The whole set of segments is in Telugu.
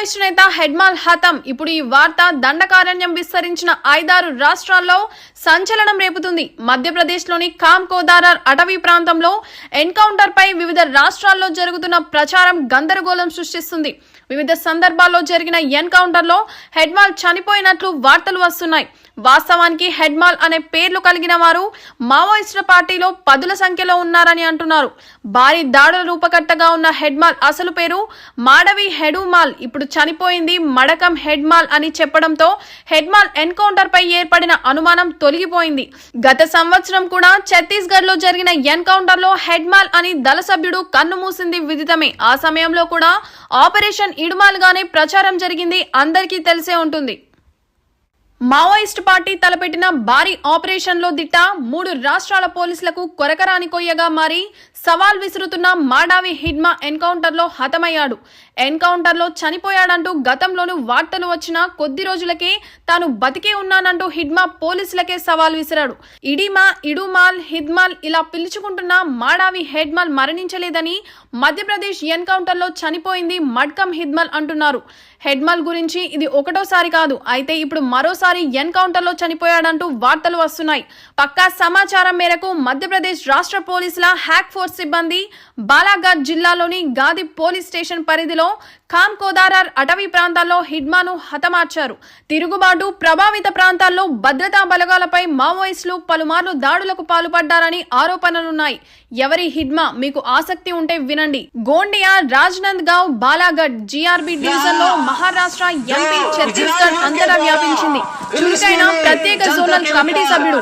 మావోయిస్టు నేత హెడ్మాల్ హతం. ఇప్పుడు ఈ వార్త దండకారణ్యం విస్తరించిన ఐదారు రాష్ట్రాల్లో సంచలనం రేపుతుంది. మధ్యప్రదేశ్లోని కామ్ కోదారార్ అటవీ ప్రాంతంలో ఎన్కౌంటర్పై వివిధ రాష్ట్రాల్లో జరుగుతున్న ప్రచారం గందరగోళం సృష్టిస్తుంది. వివిధ సందర్భాల్లో జరిగిన ఎన్కౌంటర్లో హెడ్మాల్ చనిపోయినట్లు వార్తలు వస్తున్నాయి. వాస్తవానికి హెడ్మాల్ అనే పేర్లు కలిగిన వారు మావోయిస్టుల పార్టీలో పదుల సంఖ్యలో ఉన్నారని అంటున్నారు. భారీ దాడుల రూపకర్తగా ఉన్న హెడ్మాల్ అసలు పేరు మాడవి హెడుమాల్. ఇప్పుడు చనిపోయింది మడకం హెడ్మాల్ అని చెప్పడంతో హెడ్మాల్ ఎన్కౌంటర్ పై ఏర్పడిన అనుమానం తొలగిపోయింది. గత సంవత్సరం కూడా ఛత్తీస్గఢ్లో జరిగిన ఎన్కౌంటర్లో హెడ్మాల్ అని దళ సభ్యుడు కన్ను మూసింది విదితమే. ఆ సమయంలో కూడా ఆపరేషన్ ఇడుమాలుగానే ప్రచారం జరిగింది. అందరికీ తెలిసే ఉంటుంది. మావోయిస్ట్ పార్టీ తలపెట్టిన భారీ ఆపరేషన్లో దిట్ట మూడు రాష్ట్రాల పోలీసులకు కొరకరాని కొయ్యగా మారి సవాల్ విసురుతున్న మాడావి హిడ్మా ఎన్కౌంటర్లో హతమయ్యాడు. ఎన్కౌంటర్లో చనిపోయాడంటూ గతంలోనూ వార్తలు వచ్చిన కొద్ది రోజులకే తాను బతికే ఉన్నానంటూ హిడ్మా పోలీసులకే సవాల్ విసిరాడు. ఇడిమా ఇడుమాల్ హిద్మాల్ ఇలా పిలుచుకుంటున్న మాడావి హెడ్మాల్ మరణించలేదని మధ్యప్రదేశ్ ఎన్కౌంటర్లో చనిపోయింది మడ్కం హిద్మల్ అంటున్నారు. హెడ్మల్ గురించి ఇది ఒకటోసారి కాదు అయితే ఇప్పుడు మరోసారి ఎన్కౌంటర్ ఎన్కౌంటర్లో చనిపోయాడంటూ వార్తలు వస్తున్నాయి. పక్కా సమాచారం మేరకు మధ్యప్రదేశ్ రాష్ట్ర పోలీసుల హ్యాక్ ఫోర్స్ సిబ్బంది బాలాఘాట్ జిల్లాలోని గాది పోలీస్ స్టేషన్ పరిధిలో ఖామ్ కోదారార్ అటవీ ప్రాంతాల్లో హిడ్మాను హతమార్చారు. తిరుగుబాటు ప్రభావిత ప్రాంతాల్లో భద్రతా బలగాలపై మావోయిస్టులు పలుమార్లు దాడులకు పాల్పడ్డారని ఆరోపణలున్నాయి. ఎవరి హిడ్మా మీకు ఆసక్తి ఉంటే వినండి. గోండియా రాజ్నంద్ గావ్ బాలాఘట్ జీఆర్బీ డివిజన్లో మహారాష్ట్ర ఎంపీ ఛత్తీస్గఢ్ అంతటా వ్యాపించింది. చురుకైన ప్రత్యేక జోనల్ కమిటీ సభ్యుడు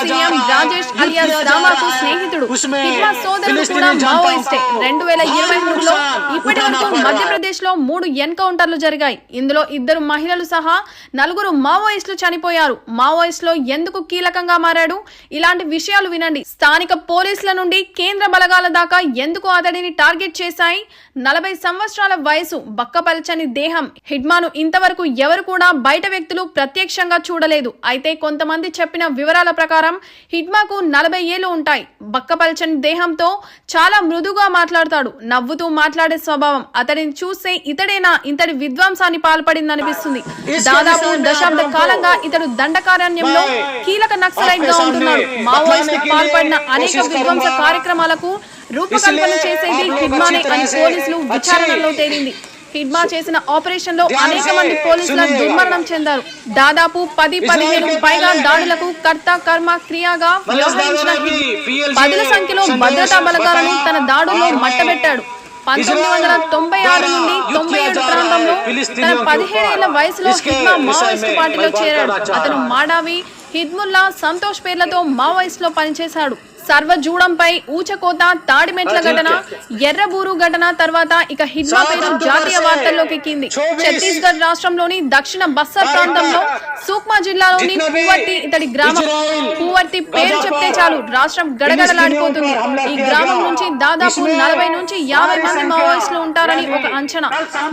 సీఎం రాజేష్ అలియాస్ దామాకు స్నేహితుడు. హిడ్మా సోదరుడు కూడా మావోయిస్టే. రెండు వేల ఇరవై మూడులో ఇప్పటి వరకు మధ్యప్రదేశ్ లో మూడు ఎన్కౌంటర్లు జరిగాయి. ఇందులో ఇద్దరు మహిళలు సహా నలుగురు మావోయిస్టులు చనిపోయారు. మావోయిస్టులో ఎందుకు కీలకంగా మారాడు? ఇలాంటి విషయాలు వినండి. స్థానిక పోలీసుల నుండి కేంద్ర బలగాల దాకా ఎందుకు అతడిని టార్గెట్ చేశాయి? నలభై సంవత్సరాల వయసు బక్కపలచని దేహం. హిడ్మాను ఇంతవరకు ఎవరు కూడా బయట వ్యక్తులు ప్రత్యక్షంగా చూడలేదు. అయితే కొంతమంది చెప్పిన వివరాల ప్రకారం హిడ్మాకు నలభై ఏళ్ళు ఉంటాయి. బక్కపలచని దేహంతో చాలా మృదుగా మాట్లాడతాడు. నవ్వుతూ మాట్లాడే స్వభావం అతడిని చూస్తే ఇతడేనా ఇంతటి విధ్వంసాన్ని పాల్పడిందనిపిస్తుంది. దాదాపు దశాబ్ద కాలంగా ఇతడు దండకారణ్యంలో కీలక నక్సలైట్గా ఉంటున్నాడు. మావోయిస్టు పాల్పడిన అనేక విధ్వంస కార్యక్రమాలకు రూపకల్పన చేసేది హిడ్మానే అని పోలీసులు విచారణలో తేలింది. హిడ్మా చేసిన ఆపరేషన్లో అనేక మంది పోలీసుల దుర్మరణం చెందారు. దాదాపు పది పదిహేను పైగా దాడులకు కర్త కర్మ క్రియాగా వ్యవహరించిన పదుల సంఖ్యలో భద్రతా బలగాలను తన దాడుల్లో మట్టబెట్టాడు. పంతొమ్మిది వందల తొంభై ఆరు నుండి తొంభై ఏడు ప్రాంతంలో తన పదిహేడేళ్ళ వయసులో హిడ్మా మావోయిస్టు పార్టీలో చేరాడు. అతను మాడావి హిద్ముల్లా సంతోష్ పేర్లతో మావోయిస్ట్లో పనిచేశాడు. సర్వజూడంపై ఊచకోత తాడిమెట్ల ఘటన ఎర్రబూరు ఘటన తర్వాత ఇక హిడ్మా పేరు జాతీయ వార్తల్లోకి ఎక్కింది. ఛత్తీస్గఢ్ రాష్ట్రంలోని దక్షిణ బస్సర్ ప్రాంతంలో సూక్మా జిల్లాలోని పూవర్తి ఇతడి గ్రామం. పూవర్తి పేరు చెప్తే చాలు రాష్ట్రం గడగడలాడిపోతుంది. ఈ గ్రామం నుంచి దాదాపు నలభై నుంచి యాభై మంది మావోయిస్టులు ఉంటారని ఒక అంచనా.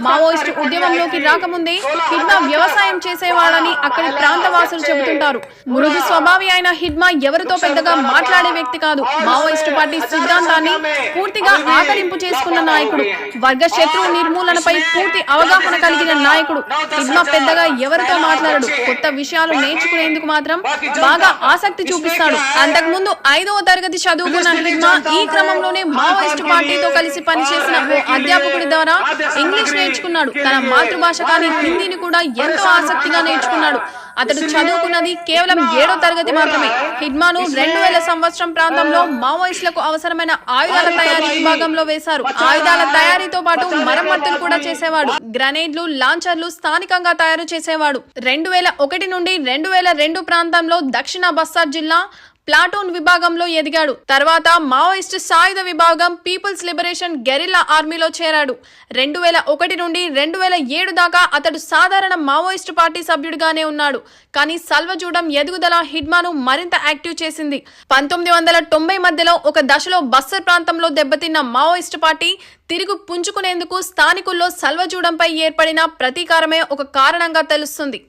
మావోయిస్టు ఉద్యమంలోకి రాకముందే హిడ్మా వ్యవసాయం చేసేవాడని అక్కడి ప్రాంతవాసులు చెబుతుంటారు. మృదు స్వభావి అయిన హిడ్మా ఎవరితో పెద్దగా మాట్లాడే వ్యక్తి కాదు. మావోయిస్టు పార్టీ సిద్ధాంతాన్ని పూర్తిగా ఆకలింపు చేసుకున్న నాయకుడు. వర్గ శత్రువు నిర్మూలనపై పూర్తి అవగాహన కలిగిన నాయకుడు. హిడ్మా పెద్దగా ఎవరితో మాట్లాడడు? కొత్త విషయాలు నేర్చుకునేందుకు మాత్రం బాగా ఆసక్తి చూపిస్తాడు. అంతకుముందు ఐదవ తరగతి చదువుకున్న హిడ్మా ఈ క్రమంలోనే మావోయిస్టు పార్టీతో కలిసి పనిచేసిన ఓ అధ్యాపకుడి ద్వారా ఇంగ్లీష్ నేర్చుకున్నాడు. తన మాతృభాష కానీ హిందీని కూడా ఎంతో ఆసక్తిగా నేర్చుకున్నాడు. అతడు చదువుకున్నది కేవలం ఏడో తరగతి మాత్రమే. హిడ్మాను రెండు వేల సంవత్సరం ప్రాంతంలో మావోయిస్టులకు అవసరమైన ఆయుధాల తయారీ విభాగంలో వేశారు. ఆయుధాల తయారీతో పాటు మరమ్మతులు కూడా చేసేవాడు. గ్రనేడ్లు లాంచర్లు స్థానికంగా తయారు చేసేవాడు. రెండు వేల ఒకటి నుండి రెండు వేల రెండు ప్రాంతంలో దక్షిణ బస్సార్ జిల్లా ప్లాటూన్ విభాగంలో ఎదిగాడు. తర్వాత మావోయిస్ట్ సాయుధ విభాగం పీపుల్స్ లిబరేషన్ గెరిల్లా ఆర్మీలో చేరాడు. రెండు వేల ఒకటి నుండి రెండు వేల ఏడు దాకా అతడు సాధారణ మావోయిస్టు పార్టీ సభ్యుడిగానే ఉన్నాడు. కానీ సల్వజూడం ఎదుగుదల హిడ్మాను మరింత యాక్టివ్ చేసింది. పంతొమ్మిది వందల తొంభై మధ్యలో ఒక దశలో బస్సర్ ప్రాంతంలో దెబ్బతిన్న మావోయిస్టు పార్టీ తిరుగు పుంజుకునేందుకు స్థానికుల్లో సల్వజూడంపై ఏర్పడిన ప్రతీకారమే ఒక కారణంగా తెలుస్తుంది.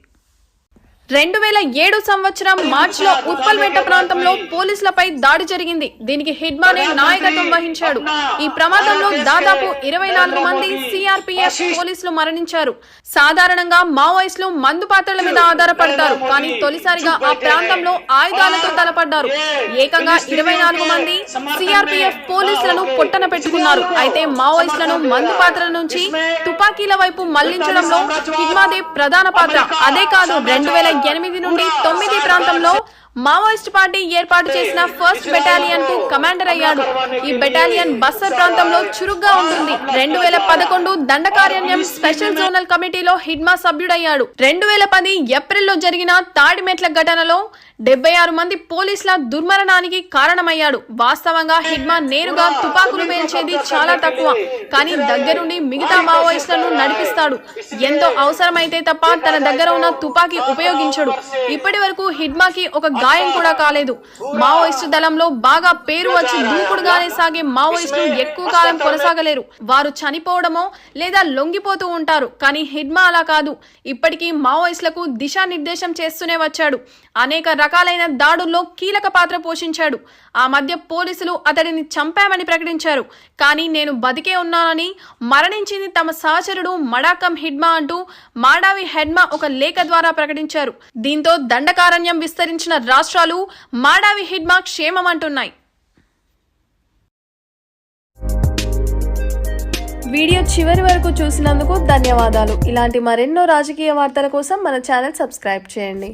రెండు వేల ఏడు సంవత్సరం మార్చిలో ఉప్పల్మెట్ట ప్రాంతంలో పోలీసులపై దాడి జరిగింది. దీనికి హిడ్మానే నాయకత్వం వహించాడు. ఈ ప్రమాదంలో దాదాపు ఇరవై నాలుగు మంది సిఆర్పిఎఫ్ పోలీసులు మరణించారు. సాధారణంగా మావోయిస్టులు మందు పాత్రల మీద ఆధారపడతారు. కానీ తొలిసారిగా ఆ ప్రాంతంలో ఆయుధాలతో తలపడ్డారు. ఏకంగా ఇరవై నాలుగు మంది సిఆర్పిఎఫ్ పోలీసులను పొట్టన పెట్టుకున్నారు. అయితే మావోయిస్టులను మందు పాత్రల నుంచి తుపాకీల వైపు మళ్ళించడంలో ప్రధాన పాత్ర. అదే కాదు రెండు వేల ఎనిమిది నుండి తొమ్మిది ప్రాంతంలో మావోయిస్ట్ పార్టీ ఏర్పాటు చేసిన ఫస్ట్ బెటాలియన్కు కమాండర్ అయ్యాడు. ఈ బెటాలియన్ బస్సర్ ప్రాంతంలో చురుగ్గా ఉంటుంది. రెండు వేల పదకొండు దండకారణ్యం స్పెషల్ జోనల్ కమిటీలో హిడ్మా సభ్యుడయ్యాడు. రెండు వేల పది ఏప్రిల్లో జరిగిన తాడిమెట్ల ఘటనలో డెబ్బై ఆరు మంది పోలీసుల దుర్మరణానికి కారణమయ్యాడు. వాస్తవంగా హిడ్మా నేరుగా తుపాకులు పేల్చేది చాలా తక్కువ. కానీ దగ్గరుండి మిగతా మావోయిస్టులను నడిపిస్తాడు. ఎంతో అవసరమైతే తప్ప తన దగ్గర ఉన్న తుపాకీ ఉపయోగించడు. ఇప్పటి వరకు హిడ్మాకి ఒక గాయం కూడా కాలేదు. మావోయిస్టు దళంలో బాగా పేరు వచ్చి దూకుడుగానే సాగే మావోయిస్టులు ఎక్కువ కాలం కొనసాగలేరు. వారు చనిపోవడమో లేదా లొంగిపోతూ ఉంటారు. కానీ హిడ్మా అలా కాదు. ఇప్పటికీ మావోయిస్టులకు దిశానిర్దేశం చేస్తూనే వచ్చాడు. అనేక రకాలైన దాడుల్లో కీలక పాత్ర పోషించాడు. ఆ మధ్య పోలీసులు అతడిని చంపామని ప్రకటించారు. కానీ నేను బతికే ఉన్నానని మరణించింది తమ సహచరుడు మడాకం హిడ్మా అంటూ మాడావి హెడ్మా ఒక లేఖ ద్వారా ప్రకటించారు. దీంతో దండకారణ్యం విస్తరించిన రాష్ట్రాలు మాడావి హిడ్మా క్షేమం అంటున్నాయి వీడియో చివరి వరకు చూసినందుకు ధన్యవాదాలు. ఇలాంటి మరెన్నో రాజకీయ వార్తల కోసం మన ఛానల్ సబ్స్క్రైబ్ చేయండి.